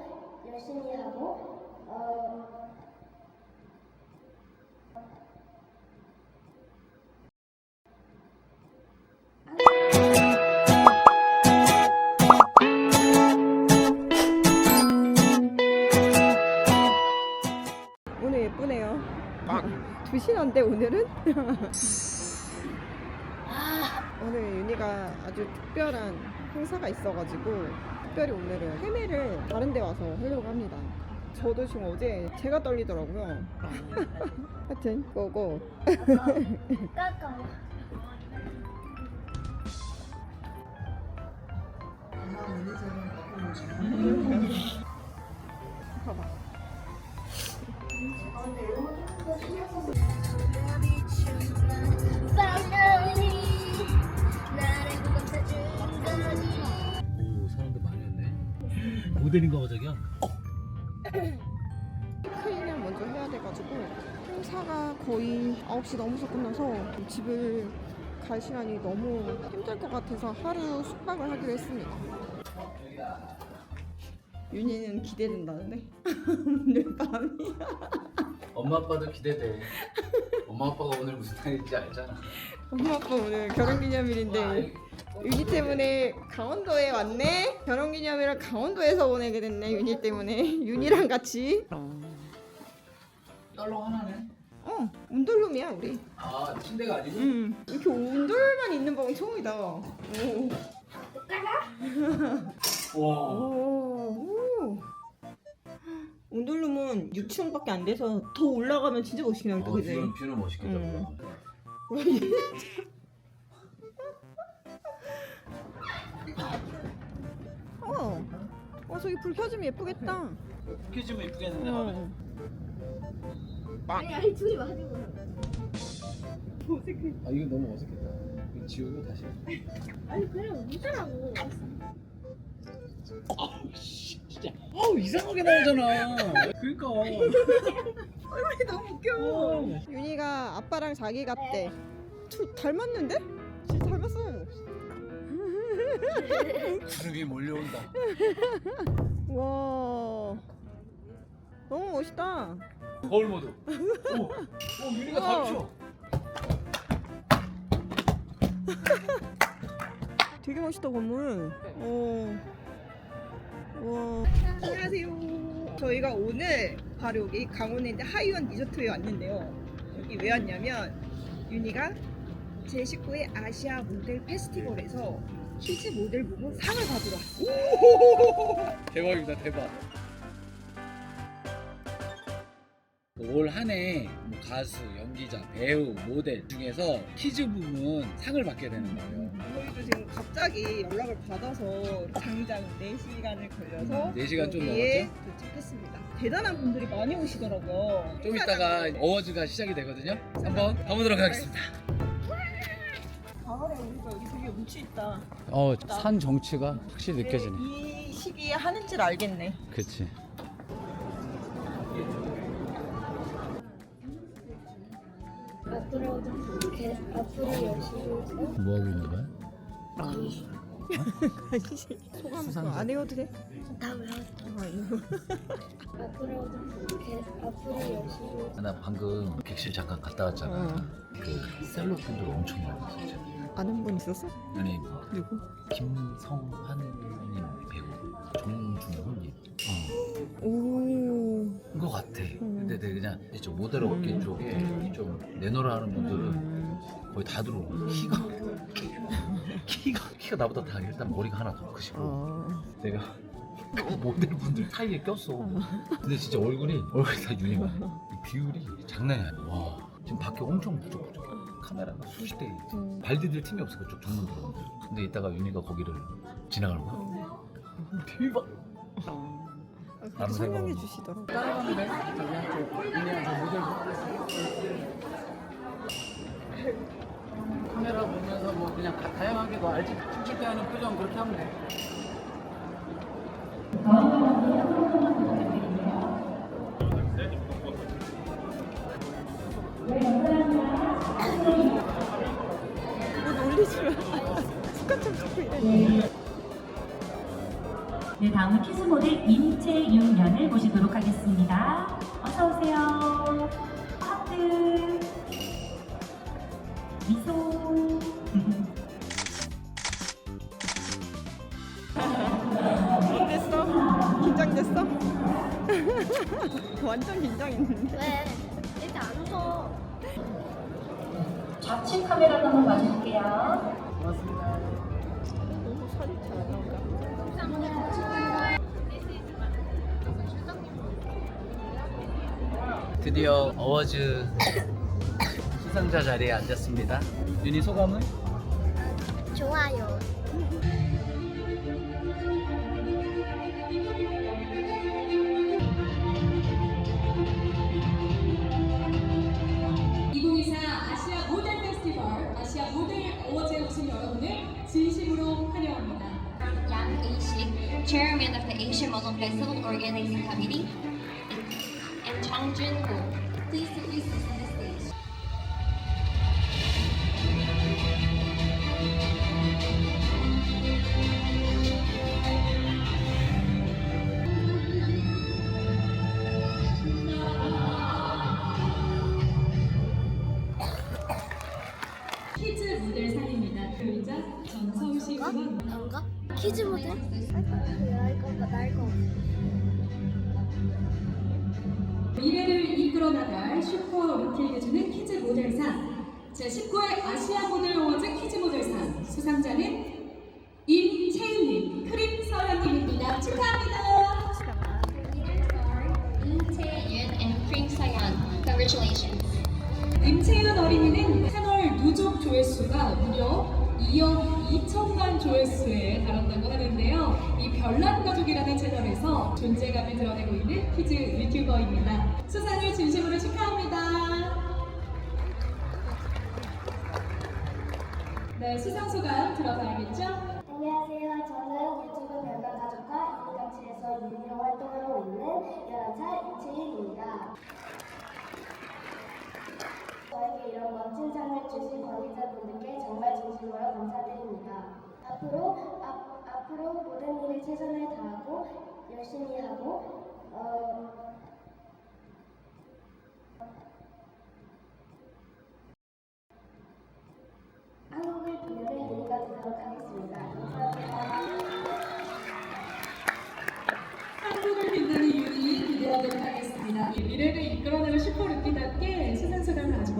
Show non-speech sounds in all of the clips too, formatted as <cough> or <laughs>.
하고 열심히 하고 어, 오늘 예쁘네요. <laughs> 두 시간인데 오늘은? <laughs> 오늘 윤희가 아주 특별한 행사가 있어가지고 특별히 오늘은 헤매를 다른 데 와서 하려고 합니다. 저도 지금 어제 제가 떨리더라고요. 하여튼 고고. <laughs> 봐봐. 모델인가 봐 저기야 클리닝 먼저 해야 돼가지고 행사가 거의 9시 넘어서 끝나서 집을 갈 시간이 너무 힘들 것 같아서 하루 숙박을 하기로 했습니다. 윤희는 기대된다는데? <laughs> 오늘 밤이 <laughs> 엄마 아빠도 기대돼. 엄마 아빠가 오늘 무슨 날인지 알잖아. 엄마 아빠 오늘 결혼기념일인데 윤희 때문에 강원도에 왔네? 결혼기념일을 강원도에서 보내게 됐네 윤희 때문에. 윤희랑 같이. 떨렁 하나네? 어 운돌룸이야 우리. 아 침대가 아니고? 음 이렇게 운돌만 있는 방은 처음이다. 오. 와. 오. 온돌룸은 6층밖에 안 돼서 더 올라가면 진짜 멋있긴 하겠다, 어, 그지? 뷰는, 뷰는 멋있겠다 음. 어. 어, 저기 불 켜지면 예쁘겠다. 켜지면 이쁘겠는데 어. 아니 아니 둘이 맞은 거아 이거 너무 어색했다 이거 지우고 다시 아니 그냥 웃으라고 아우 씨 진짜 아우 이상하게 나오잖아 그니까 얼굴이 너무 웃겨. 윤희가 아빠랑 자기 같대. 둘 닮았는데? 진짜 닮았어. 가르비 몰려온다 와. 너무 멋있다. 거울 모드 오, 오 유리가 우와. 쳐. 되게 멋있다 건물. 어. 와. 안녕하세요. 저희가 오늘 바로 여기 강원에 있는 하이원 리조트에 왔는데요. 여기 왜 왔냐면 윤희가 제19회 아시아 모델 페스티벌에서 키즈 모델 부분 상을 받으러 왔어요. 대박입니다 대박 올 한해 뭐 가수, 연기자, 배우, 모델 중에서 키즈 부문 상을 받게 되는 거예요 저희도 지금 갑자기 연락을 받아서 장장 4시간을 걸려서 4시간 좀 여기에 도착했습니다. 대단한 분들이 많이 오시더라고요. 좀 이따가 어워즈가 시작이 되거든요 한번 가보도록 하겠습니다 가을에 오니까 여기 되게 운치 있다. 어, 산 정취가 확실히 이 시기에 하는 줄 알겠네. 그치 앞으로 게- 앞으로 열심히 해서 뭐 하고 있는 거야? <laughs> 소감 수상자. 안 해도 돼? 다 외웠어 아, 이거. <laughs> 앞으로 게- 앞으로 열심히 나 방금 객실 잠깐 갔다 왔잖아 어. 그 셀럽분들 엄청 많았어 진짜 아는 분 있었어? 아니 누구? 김성환님 배우 정중훈님 어. 오. 그거 같아. 음. 근데 내가 그냥 이쪽 모델 업계 음. 쪽에 음. 좀 내노라 하는 분들은 음. 거의 다 들어오. 키가 <laughs> 키가 키가 나보다 다 일단 머리가 하나 더 크시고 어. 내가 그 모델 분들 사이에 꼈어. 근데 진짜 얼굴이 얼굴이 다 유니가. 이 비율이 장난이 아니야. 와 지금 밖에 엄청 부족부족. 카메라가 수십 대 있지. 음. 발 디딜 틈이 없어 그쪽 정문 들어오는데. 근데 이따가 윤희가 거기를 지나갈 거야. 어. 대박. 아, 그렇게 아무 설명해 생각 주시더라고. 따라가는데 저기 한쪽 윤희랑 저 모델 그냥 다- 다양하게 너 알지? 춤출 때 하는 표정 그렇게 하면 돼. 뭐 놀리지 마. 습관 좀 잡고 이래. 네, 다음은 키스 모델 임채윤 양을 모시도록 하겠습니다. 어서 오세요. 하트. 미소. 긴장됐어? <laughs> 완전 긴장했는데. 왜? 이렇게 안 웃어. 좌측 카메라 한번 봐줄게요. 너무 살이 잘 나온다. 드디어 어워즈 수상자 자리에 앉았습니다. 윤희 소감은? 좋아요. Festival Organizing Committee, and Chang Jun Ho. Please introduce us on the stage. 키즈 모델상입니다. 글자 전서우시 군은 난가? 키즈 모델? 미래를 이끌어 나갈 슈퍼 루키에게주는 키즈 모델상 제19회 아시아 모델 어워즈 키즈 모델상 수상자는 임채은님, 크림 서연님입니다. 축하합니다. Congratulations. 임채은 어린이는 채널 누적 조회수가 무려 2억 2천만 조회수에 달한다고 하는데요. 이 별난 가족이라는 채널에서 존재감을 드러내고 있는 키즈 유튜버입니다. 수상을 진심으로 축하합니다. 네, 수상 소감 들어봐야겠죠? 안녕하세요. 저는 유튜브 별난 가족과 이니같이에서 유니로 활동하고 있는 11살 이채윤입니다. 저에게 이런 멋진 상을 주신 관계자분들께 정말 진심으로 감사드립니다. 앞으로 앞, 앞으로 모든 일에 최선을 다하고 열심히 하고 어,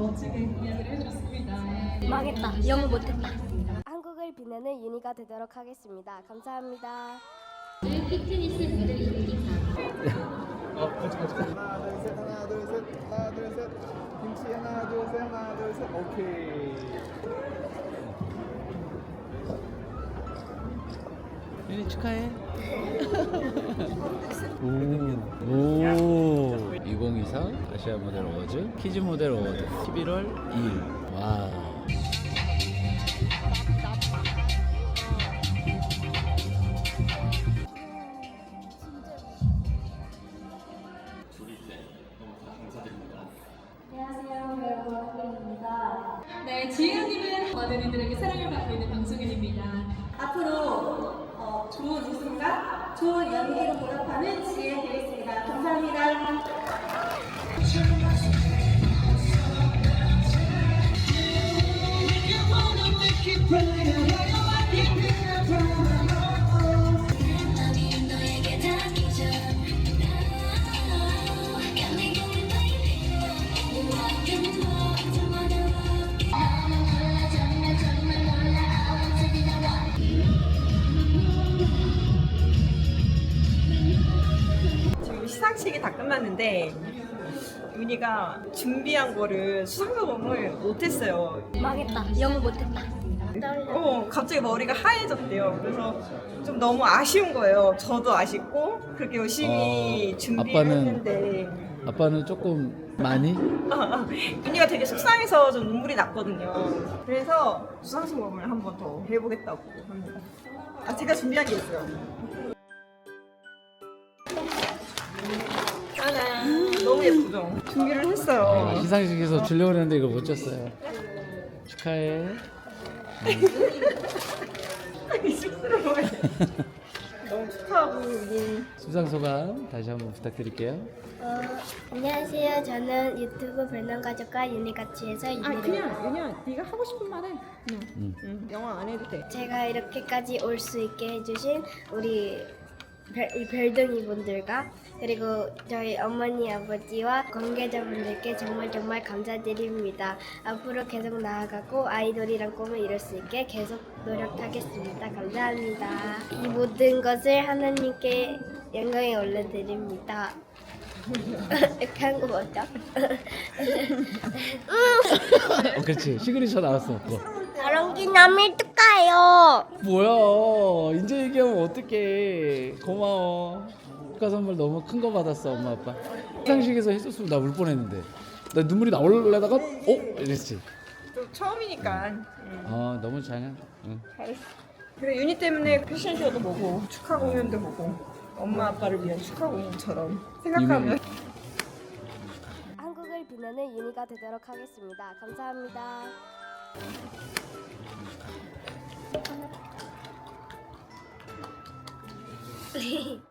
멋지게 이야기를 해주셨습니다. 망했다. 영어 못했다. 한국을 빛내는 유니가 되도록 하겠습니다. 감사합니다. 피트니스 모델 인기상. 하나 둘셋 하나 둘셋 하나 둘셋 김치 하나 둘셋 하나 둘셋 오케이 윤희 축하해. 오, 오. 2024 아시아 모델 어워즈 키즈 모델 어워드 11월 2일. 와. 네, 어, 좋은 웃음과 좋은 연기로 보답하는 지혜 되겠습니다. 감사합니다. 지금 시상식이 다 끝났는데 윤희가 준비한 거를 수상소감을 못했어요. 망했다. 영어 못했다. 어, 갑자기 머리가 하얘졌대요. 그래서 좀 너무 아쉬운 거예요. 저도 아쉽고 그렇게 열심히 어, 준비를 아빠는- 했는데 아빠는 조금 많이? 윤희가 되게 속상해서 좀 눈물이 났거든요. 그래서 수상소감을 한 번 더 해보겠다고 합니다. 아, 제가 준비한 게 있어요. 짜잔. 너무 예쁘죠? 준비를 했어요. 시상식에서 주려고 했는데 이걸 못 줬어요. 축하해. 쑥스러워요. 너무 축하. 축하하고 수상 소감 다시 한번 부탁드릴게요. 어, 안녕하세요. 저는 유튜브 별난 가족과 유니가치에서 아 유니를 그냥 그냥 네가 하고 싶은 말 해. 그냥 응. 응, 영어 안 해도 돼. 제가 이렇게까지 올 수 있게 해주신 우리 별, 별둥이 분들과 그리고 저희 어머니 아버지와 관계자분들께 정말 정말 감사드립니다. 앞으로 계속 나아가고 아이돌이란 꿈을 이룰 수 있게 계속 노력하겠습니다. 감사합니다. 이 모든 것을 하나님께 영광에 올려드립니다. <laughs> 이렇게 한거 맞죠? 어, 그렇지. 시그니처 나왔어. 그거. 다롱기 남일 뚜까요. 뭐야? 어떡해. 고마워. 축하 선물 너무 큰 거 받았어, 엄마 아빠. 시상식에서 해줬으면 나 울 뻔했는데. 나 눈물이 나올려다가 어? 이랬지. 또 처음이니까. 응. 아 너무 잘. 응. 잘했어. 그래 유니 때문에 패션쇼도 보고 축하 공연도 보고 엄마 아빠를 위한 축하 공연처럼 생각하면 한국을 빛내는 유니가 되도록 하겠습니다. 감사합니다. 嘿 <laughs> 嘿